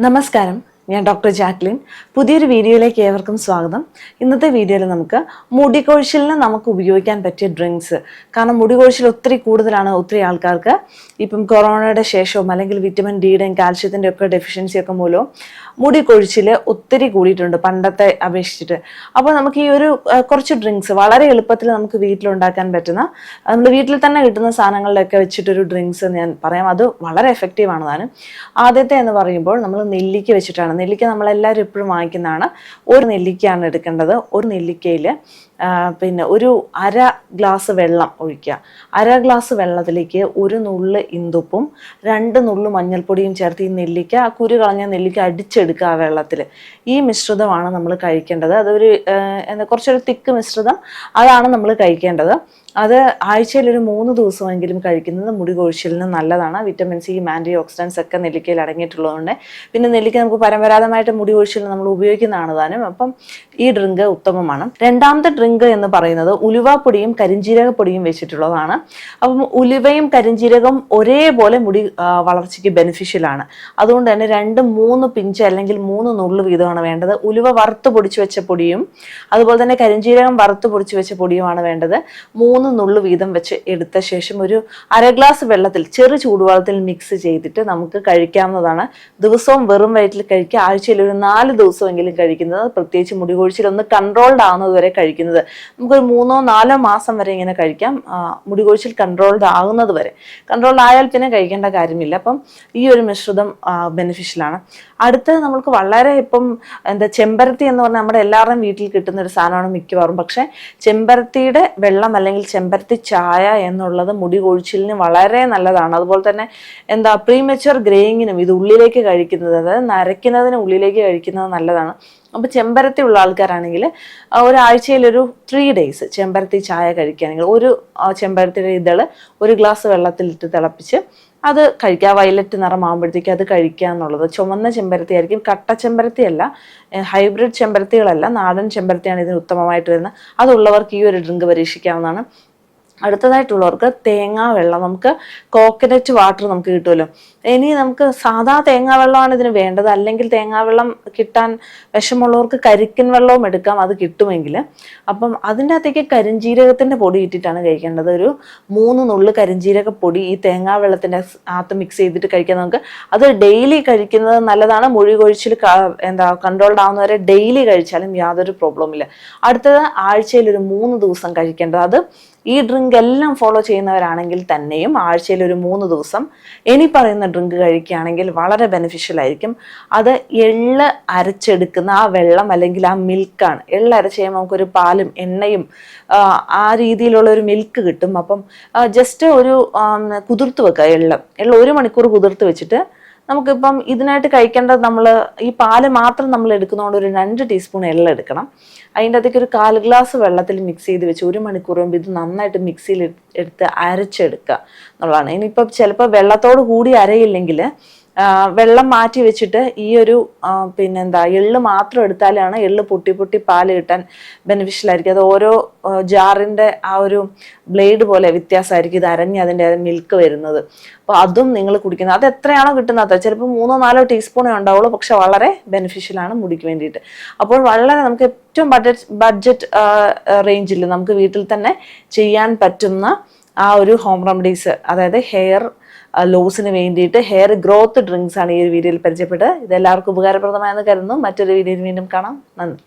നമസ്കാരം. ഞാൻ doctor Jacqueline. പുതിയൊരു വീഡിയോയിലേക്ക് ഏവർക്കും സ്വാഗതം. ഇന്നത്തെ വീഡിയോയിൽ നമുക്ക് മുടി കൊഴിച്ചിലിന് നമുക്ക് ഉപയോഗിക്കാൻ പറ്റിയ ഡ്രിങ്ക്സ്. കാരണം മുടി കൊഴിച്ചിൽ ഒത്തിരി കൂടുതലാണ് ഒത്തിരി ആൾക്കാർക്ക്. ഇപ്പം കൊറോണയുടെ ശേഷവും അല്ലെങ്കിൽ വിറ്റമിൻ ഡിയുടെയും കാൽഷ്യത്തിന്റെ ഒക്കെ ഡെഫിഷ്യൻസി ഒക്കെ മൂലവും മുടി കൊഴിച്ചിൽ ഒത്തിരി കൂടിയിട്ടുണ്ട് പണ്ടത്തെ അപേക്ഷിച്ചിട്ട്. അപ്പോൾ നമുക്ക് ഈ ഒരു കുറച്ച് ഡ്രിങ്ക്സ് വളരെ എളുപ്പത്തിൽ നമുക്ക് വീട്ടിലുണ്ടാക്കാൻ പറ്റുന്ന നമ്മൾ വീട്ടിൽ തന്നെ കിട്ടുന്ന സാധനങ്ങളിലൊക്കെ വെച്ചിട്ടൊരു ഡ്രിങ്ക്സ് ഞാൻ പറയാം. അത് വളരെ എഫക്റ്റീവ് ആണ് താനും. ആദ്യത്തെ എന്ന് പറയുമ്പോൾ നമ്മൾ നെല്ലിക്ക് വെച്ചിട്ടാണ് നെല്ലിക്ക നമ്മളെല്ലാവരും എപ്പോഴും വാങ്ങിക്കുന്നതാണ്. ഒരു നെല്ലിക്കയാണ് എടുക്കേണ്ടത്. ഒരു നെല്ലിക്കയിൽ പിന്നെ ഒരു അര ഗ്ലാസ് വെള്ളം ഒഴിക്കുക. അര ഗ്ലാസ് വെള്ളത്തിലേക്ക് ഒരു നുള്ള് ഇന്തുപ്പും രണ്ട് നുള്ള് മഞ്ഞൾപ്പൊടിയും ചേർത്ത് ഈ നെല്ലിക്ക ആ കുരു കളഞ്ഞ നെല്ലിക്ക അടിച്ചെടുക്കുക ആ വെള്ളത്തിൽ. ഈ മിശ്രിതമാണ് നമ്മൾ കഴിക്കേണ്ടത്. അതൊരു എന്താ കുറച്ചൊരു തിക്ക് മിശ്രിതം. അതാണ് നമ്മൾ കഴിക്കേണ്ടത്. അത് ആഴ്ചയിൽ ഒരു മൂന്ന് ദിവസമെങ്കിലും കഴിക്കുന്നത് മുടി കൊഴിച്ചിലിന് നല്ലതാണ്. വിറ്റമിൻ സി ആന്റി ഓക്സിഡൻസ് ഒക്കെ നെല്ലിക്കയിൽ അടങ്ങിയിട്ടുള്ളതുകൊണ്ട്. പിന്നെ നെല്ലിക്ക നമുക്ക് പരമ്പരാഗതമായിട്ട് മുടി കൊഴിച്ചിലിന് നമ്മൾ ഉപയോഗിക്കുന്നതാണ് താനും. അപ്പം ഈ ഡ്രിങ്ക് ഉത്തമമാണ്. രണ്ടാമത്തെ ഡ്രിങ്ക് എന്ന് പറയുന്നത് ഉലുവാപ്പൊടിയും കരിഞ്ജീരകപ്പൊടിയും വെച്ചിട്ടുള്ളതാണ്. അപ്പം ഉലുവയും കരിഞ്ജീരകം ഒരേപോലെ മുടി വളർച്ചയ്ക്ക് ബെനിഫിഷ്യൽ ആണ്. അതുകൊണ്ട് തന്നെ രണ്ട് മൂന്ന് പിഞ്ച് അല്ലെങ്കിൽ മൂന്ന് നുള്ളു വീതമാണ് വേണ്ടത്. ഉലുവ വറുത്ത് പൊടിച്ചു വെച്ച പൊടിയും അതുപോലെ തന്നെ കരിഞ്ജീരകം വറുത്ത് പൊടിച്ചു വെച്ച പൊടിയുമാണ് വേണ്ടത്. മൂന്ന് നുള്ളു വീതം വെച്ച് എടുത്ത ശേഷം ഒരു അര ഗ്ലാസ് വെള്ളത്തിൽ ചെറു ചൂടുവെള്ളത്തിൽ മിക്സ് ചെയ്തിട്ട് നമുക്ക് കഴിക്കാവുന്നതാണ്. ദിവസവും വെറും വയറ്റിൽ കഴിക്കുക. ആഴ്ചയിൽ ഒരു നാല് ദിവസമെങ്കിലും കഴിക്കുന്നത്. പ്രത്യേകിച്ച് മുടി ഒന്ന് കൺട്രോൾഡ് ആവുന്നത് വരെ കഴിക്കുന്നത് നമുക്കൊരു മൂന്നോ നാലോ മാസം വരെ ഇങ്ങനെ കഴിക്കാം. മുടികൊഴിച്ചിൽ മുടി കൊഴിച്ചിൽ കൺട്രോൾഡ് ആകുന്നത് വരെ. കൺട്രോൾഡ് ആയാൽ പിന്നെ കഴിക്കേണ്ട കാര്യമില്ല. അപ്പം ഈ ഒരു മിശ്രിതം ബെനിഫിഷ്യലാണ് അടുത്ത് നമുക്ക് വളരെ ഇപ്പം എന്താ ചെമ്പരത്തി എന്ന് പറഞ്ഞാൽ നമ്മുടെ എല്ലാവരുടെയും വീട്ടിൽ കിട്ടുന്ന ഒരു സാധനമാണ് മിക്കവാറും. പക്ഷേ ചെമ്പരത്തിയുടെ വെള്ളം അല്ലെങ്കിൽ ചെമ്പരത്തി ചായ എന്നുള്ളത് മുടി കൊഴിച്ചിലിന് വളരെ നല്ലതാണ്. അതുപോലെ തന്നെ എന്താ പ്രീമെച്ചുവർ ഗ്രേയിങ്ങിനും ഇത് ഉള്ളിലേക്ക് കഴിക്കുന്നത് അതായത് നരയ്ക്കുന്നതിന് ഉള്ളിലേക്ക് കഴിക്കുന്നത് നല്ലതാണ്. അപ്പോൾ ചെമ്പരത്തി ഉള്ള ആൾക്കാരാണെങ്കിൽ ഒരാഴ്ചയിൽ ഒരു ത്രീ ഡേയ്സ് ചെമ്പരത്തി ചായ കഴിക്കുകയാണെങ്കിൽ ഒരു ചെമ്പരത്തിയുടെ ഇതൾ ഒരു ഗ്ലാസ് വെള്ളത്തിലിട്ട് തിളപ്പിച്ച് അത് കഴിക്കുക. വയലറ്റ് നിറമാകുമ്പോഴത്തേക്കും അത് കഴിക്കുക എന്നുള്ളത്. ചുമന്ന ചെമ്പരത്തി ആയിരിക്കും. കട്ട ചെമ്പരത്തി അല്ല ഹൈബ്രിഡ് ചെമ്പരത്തികളല്ല. നാടൻ ചെമ്പരത്തിയാണ് ഇതിന് ഉത്തമമായിട്ട് വരുന്നത്. അതുള്ളവർക്ക് ഈ ഒരു ഡ്രിങ്ക് പരീക്ഷിക്കാവുന്നതാണ്. അടുത്തതായിട്ടുള്ളവർക്ക് തേങ്ങാ വെള്ളം നമുക്ക് കോക്കനറ്റ് വാട്ടർ നമുക്ക് കിട്ടുമല്ലോ. ഇനി നമുക്ക് സാധാ തേങ്ങാ വെള്ളമാണ് ഇതിന് വേണ്ടത്. അല്ലെങ്കിൽ തേങ്ങാ വെള്ളം കിട്ടാൻ വിഷമുള്ളവർക്ക് കരിക്കൻ വെള്ളവും എടുക്കാം അത് കിട്ടുമെങ്കിൽ അപ്പം അതിന്റെ അകത്തേക്ക് കരിഞ്ജീരകത്തിന്റെ പൊടി ഇട്ടിട്ടാണ് കഴിക്കേണ്ടത്. ഒരു മൂന്ന് നുള്ളു കരിഞ്ജീരക പൊടി ഈ തേങ്ങാ വെള്ളത്തിന്റെ അകത്ത് മിക്സ് ചെയ്തിട്ട് കഴിക്കാൻ നമുക്ക്. അത് ഡെയിലി കഴിക്കുന്നത് നല്ലതാണ്. മുഴി കൊഴിച്ചിൽ എന്താ കൺട്രോൾഡ് ആവുന്നവരെ ഡെയിലി കഴിച്ചാലും യാതൊരു പ്രോബ്ലം ഇല്ല. അടുത്തത് ആഴ്ചയിൽ ഒരു മൂന്ന് ദിവസം കഴിക്കേണ്ടത്. അത് ഈ ഡ്രിങ്ക് എല്ലാം ഫോളോ ചെയ്യുന്നവരാണെങ്കിൽ തന്നെയും ആഴ്ചയിൽ ഒരു മൂന്ന് ദിവസം ഇനി പറയുന്ന ഡ്രിങ്ക് കഴിക്കുകയാണെങ്കിൽ വളരെ ബെനിഫിഷ്യൽ ആയിരിക്കും. അത് എള്ള് അരച്ചെടുക്കുന്ന ആ വെള്ളം അല്ലെങ്കിൽ ആ മിൽക്കാണ് എള്ള് അരച്ച് കഴിയുമ്പോൾ നമുക്കൊരു പാലും എണ്ണയും ആ, രീതിയിലുള്ള ഒരു മിൽക്ക് കിട്ടും. അപ്പം ജസ്റ്റ് ഒരു കുതിർത്ത് വെക്കുക എള്ള്. എള്ള് ഒരു മണിക്കൂർ കുതിർത്ത് വെച്ചിട്ട് നമുക്കിപ്പം ഇതിനായിട്ട് കഴിക്കേണ്ടത് നമ്മൾ ഈ പാൽ മാത്രം നമ്മൾ എടുക്കുന്നതുകൊണ്ട് ഒരു രണ്ട് ടീസ്പൂൺ എള്ള എടുക്കണം. അതിന്റെ അകത്തേക്ക് ഒരു കാൽ ഗ്ലാസ് വെള്ളത്തിൽ മിക്സ് ചെയ്ത് വെച്ച് ഒരു മണിക്കൂർ മുമ്പ് ഇത് നന്നായിട്ട് മിക്സിയിൽ എടുത്ത് അരച്ചെടുക്കുക എന്നുള്ളതാണ്. ഇനിയിപ്പം ചിലപ്പോൾ വെള്ളത്തോട് കൂടി അരയില്ലെങ്കിൽ വെള്ളം മാറ്റി വെച്ചിട്ട് ഈ ഒരു പിന്നെന്താ എള്ള് മാത്രം എടുത്താലാണ് എള്ള് പൊട്ടി പൊട്ടി പാൽ കിട്ടാൻ ബെനിഫിഷ്യൽ ആയിരിക്കും. അത് ഓരോ ജാറിന്റെ ആ ഒരു ബ്ലേഡ് പോലെ വ്യത്യാസമായിരിക്കും ഇത് അരഞ്ഞ് അതിന്റെ മിൽക്ക് വരുന്നത്. അപ്പോൾ അതും നിങ്ങൾ കുടിക്കുന്നത്. അത് എത്രയാണോ കിട്ടുന്നത് ചിലപ്പോൾ മൂന്നോ നാലോ ടീസ്പൂണേ ഉണ്ടാവുള്ളൂ പക്ഷെ വളരെ ബെനിഫിഷ്യൽ ആണ് മുടിക്ക് വേണ്ടിയിട്ട്. അപ്പോൾ വളരെ നമുക്ക് ഏറ്റവും ബഡ്ജറ്റ് ബഡ്ജറ്റ് റേഞ്ചിൽ നമുക്ക് വീട്ടിൽ തന്നെ ചെയ്യാൻ പറ്റുന്ന ആ ഒരു ഹോം റെമഡീസ് അതായത് ഹെയർ ലോസിന് വേണ്ടിയിട്ട് ഹെയർ ഗ്രോത്ത് ഡ്രിങ്ക്സ് ആണ് ഈ ഒരു വീഡിയോയിൽ പരിചയപ്പെട്ടത്. ഇത് എല്ലാവർക്കും ഉപകാരപ്രദമായെന്ന് കരുതുന്നു. മറ്റൊരു വീഡിയോയിൽ വീണ്ടും കാണാം. നന്ദി.